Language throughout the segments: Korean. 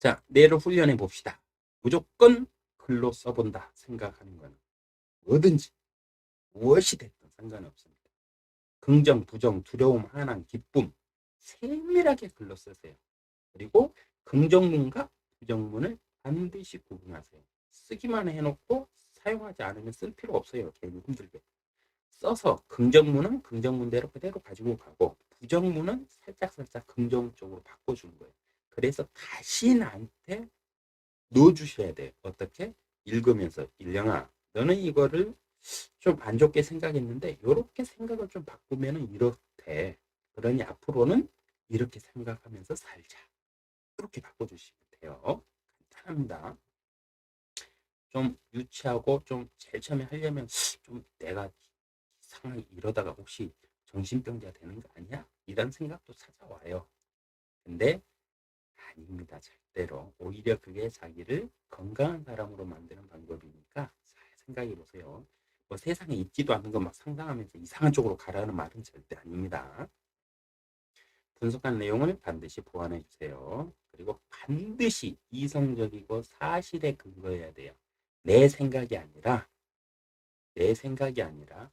자, 뇌를 훈련해 봅시다. 무조건 글로 써본다 생각하는 거는 뭐든지 무엇이 됐든 상관없습니다. 긍정, 부정, 두려움, 한한, 기쁨 세밀하게 글로 쓰세요. 그리고 긍정문과 부정문을 반드시 구분하세요. 쓰기만 해놓고 사용하지 않으면 쓸 필요 없어요. 괜히 힘들게. 써서 긍정문은 긍정문대로 그대로 가지고 가고 부정문은 살짝살짝 긍정 쪽으로 바꿔주는 거예요. 그래서 다시 나한테 넣어주셔야 돼요. 어떻게? 읽으면서 일령아 너는 이거를 좀 안 좋게 생각했는데 이렇게 생각을 좀 바꾸면은 이렇대. 그러니 앞으로는 이렇게 생각하면서 살자. 이렇게 바꿔주시면 돼요. 간단합니다. 좀 유치하고 좀 제일 처음에 하려면 좀 내가 이상하게 이러다가 혹시 정신병자 되는 거 아니야? 이런 생각도 찾아와요. 근데 아닙니다. 절대로. 오히려 그게 자기를 건강한 사람으로 만드는 방법이니까 잘 생각해 보세요. 뭐 세상에 있지도 않는 거막 상상하면서 이상한 쪽으로 가라는 말은 절대 아닙니다. 분석한 내용을 반드시 보완해 주세요. 그리고 반드시 이성적이고 사실에 근거해야 돼요. 내 생각이 아니라 내 생각이 아니라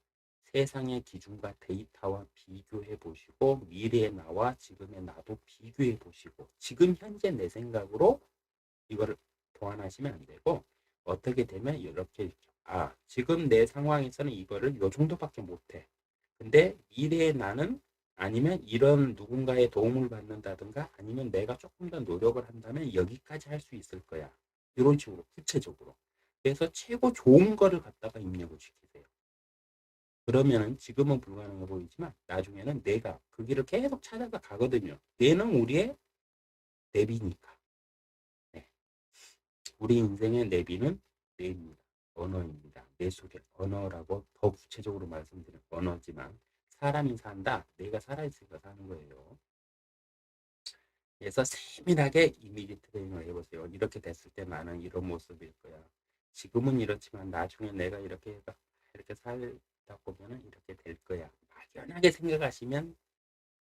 세상의 기준과 데이터와 비교해 보시고 미래의 나와 지금의 나도 비교해 보시고 지금 현재 내 생각으로 이거를 보완하시면 안 되고 어떻게 되면 이렇게. 아 지금 내 상황에서는 이거를 요 정도밖에 못해. 근데 미래의 나는 아니면 이런 누군가의 도움을 받는다든가 아니면 내가 조금 더 노력을 한다면 여기까지 할 수 있을 거야. 이런 식으로 구체적으로. 그래서 최고 좋은 거를 갖다가 입력을 시키세요 그러면은 지금은 불가능해 보이지만 나중에는 내가 그 길을 계속 찾아가 가거든요. 뇌는 우리의 내비니까. 네. 우리 인생의 내비는 뇌입니다. 언어입니다. 뇌 속의 언어라고 더 구체적으로 말씀드린 언어지만 사람이 산다. 내가 살아있으니까 사는 거예요. 그래서 세밀하게 이미지 트레이닝을 해보세요. 이렇게 됐을 때 나는 이런 모습일 거야. 지금은 이렇지만 나중에 내가 이렇게 이렇게 살 듣다 보면 이렇게 될 거야. 막연하게 생각하시면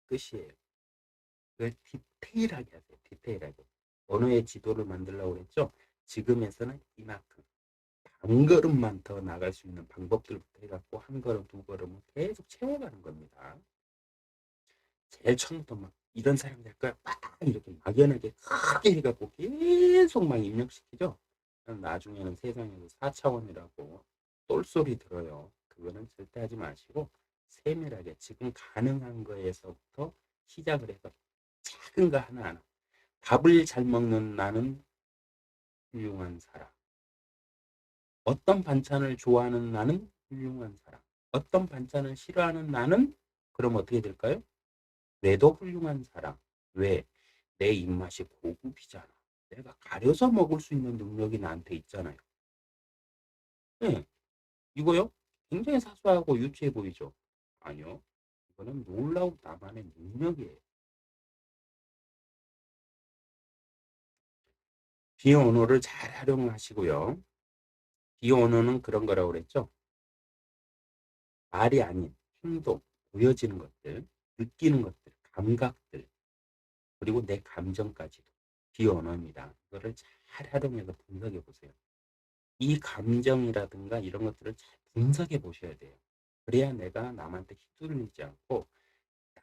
끝이에요. 그걸 디테일하게 하세요. 디테일하게. 언어의 지도를 만들려고 그랬죠. 지금에서는 이만큼. 한 걸음만 더 나갈 수 있는 방법들부터 해갖고 한 걸음, 두 걸음을 계속 채워가는 겁니다. 제일 처음부터 막 이런 사람 될 거야. 막 이렇게 막연하게 크게 해갖고 계속 막 입력시키죠. 나중에는 세상에서 4차원이라고 똘소리 들어요. 그거는 절대 하지 마시고 세밀하게 지금 가능한 거에서부터 시작을 해서 작은 거 하나하나 밥을 잘 먹는 나는 훌륭한 사람 어떤 반찬을 좋아하는 나는 훌륭한 사람 어떤 반찬을 싫어하는 나는 그럼 어떻게 될까요? 뇌도 훌륭한 사람 왜? 내 입맛이 고급이잖아 내가 가려서 먹을 수 있는 능력이 나한테 있잖아요 네. 이거요? 굉장히 사소하고 유치해 보이죠? 아니요. 이거는 놀라운 나만의 능력이에요. 비언어를 잘 활용하시고요. 비언어는 그런 거라고 그랬죠? 말이 아닌 행동, 보여지는 것들, 느끼는 것들, 감각들, 그리고 내 감정까지도 비언어입니다. 이거를 잘 활용해서 분석해 보세요. 이 감정이라든가 이런 것들을 잘 분석해 보셔야 돼요. 그래야 내가 남한테 휘둘리지 않고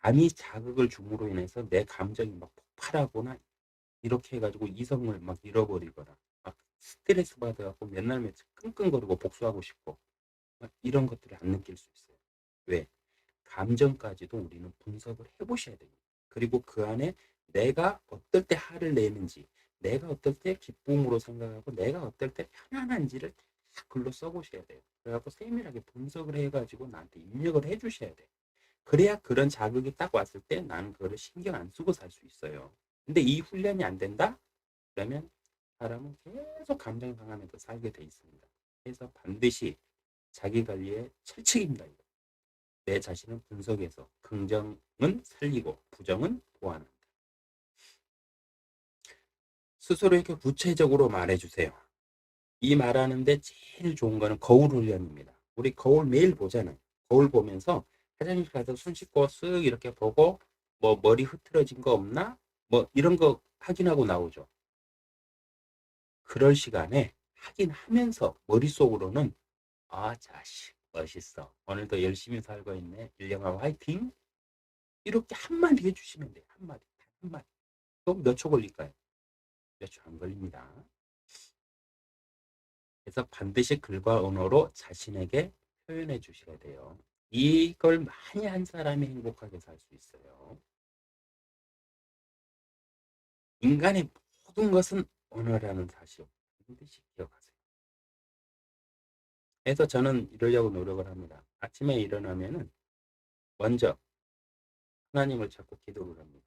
남이 자극을 줌으로 인해서 내 감정이 막 폭발하거나 이렇게 해가지고 이성을 막 잃어버리거나 막 스트레스 받아갖고 맨날 며칠 끙끙거리고 복수하고 싶고 막 이런 것들을 안 느낄 수 있어요. 왜? 감정까지도 우리는 분석을 해보셔야 됩니다. 그리고 그 안에 내가 어떨 때 화를 내는지, 내가 어떨 때 기쁨으로 생각하고, 내가 어떨 때 편안한지를 다 글로 써보셔야 돼요. 그래갖고 세밀하게 분석을 해가지고 나한테 입력을 해주셔야 돼. 그래야 그런 자극이 딱 왔을 때 나는 그거를 신경 안 쓰고 살 수 있어요. 근데 이 훈련이 안 된다? 그러면 사람은 계속 감정 상하면서 살게 돼 있습니다. 그래서 반드시 자기 관리의 철칙입니다. 내 자신을 분석해서 긍정은 살리고 부정은 보완한다. 스스로에게 구체적으로 말해주세요. 이 말하는데 제일 좋은 거는 거울 훈련입니다. 우리 거울 매일 보잖아요. 거울 보면서 화장실 가서 손 씻고 쓱 이렇게 보고 뭐 머리 흐트러진 거 없나? 뭐 이런 거 확인하고 나오죠. 그럴 시간에 하긴 하면서 머릿속으로는 아 자식 멋있어 오늘도 열심히 살고 있네 일령아 화이팅 이렇게 한마디 해주시면 돼요 한마디 단 한마디 그럼 몇 초 걸릴까요? 몇초안 걸립니다 그래서 반드시 글과 언어로 자신에게 표현해 주셔야 돼요 이걸 많이 한 사람이 행복하게 살 수 있어요 인간의 모든 것은 언어라는 사실 반드시 기억하세요. 그래서 저는 이러려고 노력을 합니다. 아침에 일어나면은 먼저 하나님을 찾고 기도를 합니다.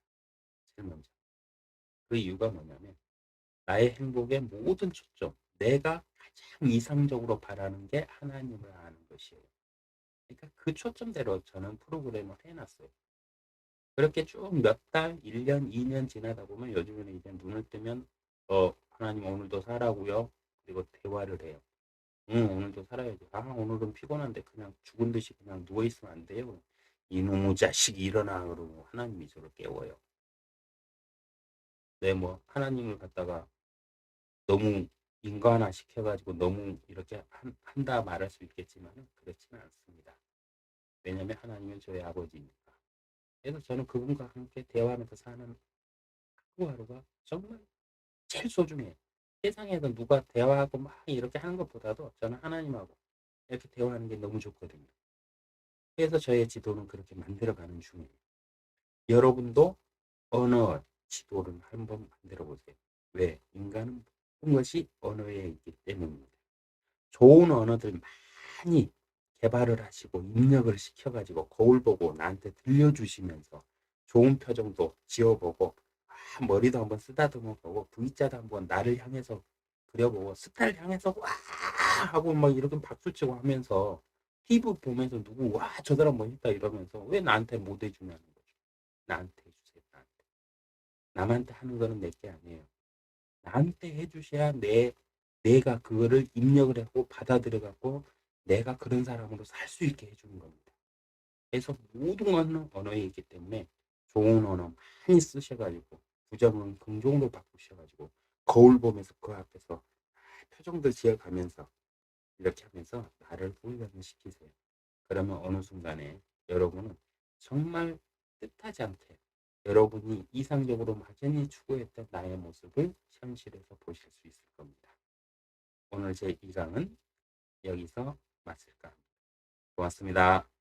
제일 먼저. 그 이유가 뭐냐면 나의 행복의 모든 초점, 내가 가장 이상적으로 바라는 게 하나님을 아는 것이에요. 그러니까 그 초점대로 저는 프로그램을 해놨어요. 그렇게 쭉 몇 달, 1년, 2년 지나다 보면 요즘에는 이제 눈을 뜨면 어, 하나님 오늘도 살라고요. 그리고 대화를 해요. 응, 오늘도 살아야지. 아, 오늘은 피곤한데 그냥 죽은 듯이 그냥 누워있으면 안 돼요. 이놈의 자식이 일어나 그러고 하나님이 저를 깨워요. 네, 뭐 하나님을 갖다가 너무 인간화 시켜가지고 너무 이렇게 한, 한다 말할 수 있겠지만 그렇지는 않습니다. 왜냐면 하나님은 저의 아버지니까. 그래서 저는 그분과 함께 대화하면서 사는 하루하루가 정말 제일 소중해요. 세상에서 누가 대화하고 막 이렇게 하는 것보다도 저는 하나님하고 이렇게 대화하는 게 너무 좋거든요. 그래서 저의 지도는 그렇게 만들어가는 중이에요. 여러분도 언어 지도를 한번 만들어 보세요. 왜? 인간은 모든 것이 언어에 있기 때문입니다. 좋은 언어들 많이 개발을 하시고 입력을 시켜가지고 거울 보고 나한테 들려주시면서 좋은 표정도 지어보고 아, 머리도 한번 쓰다듬어 보고 V자도 한번 나를 향해서 그려보고 스타를 향해서 와 하고 막 이렇게 박수치고 하면서 TV 보면서 누구 와 저 사람 멋있다 이러면서 왜 나한테 못 해주냐는 거죠. 나한테 해주세요. 나한테. 남한테 하는 거는 내게 아니에요. 나한테 해주셔야 내 내가 그거를 입력을 하고 받아들여 갖고 내가 그런 사람으로 살 수 있게 해주는 겁니다. 그래서 모든 것은 언어에 있기 때문에 좋은 언어 많이 쓰셔가지고 부정은 긍정으로 바꾸셔가지고 거울 보면서 그 앞에서 표정도 지어가면서 이렇게 하면서 나를 훈련을 시키세요. 그러면 어느 순간에 여러분은 정말 뜻하지 않게 여러분이 이상적으로 막연히 추구했던 나의 모습을 현실에서 보실 수 있을 겁니다. 오늘 제 2강은 여기서 마칠까 합니다. 고맙습니다.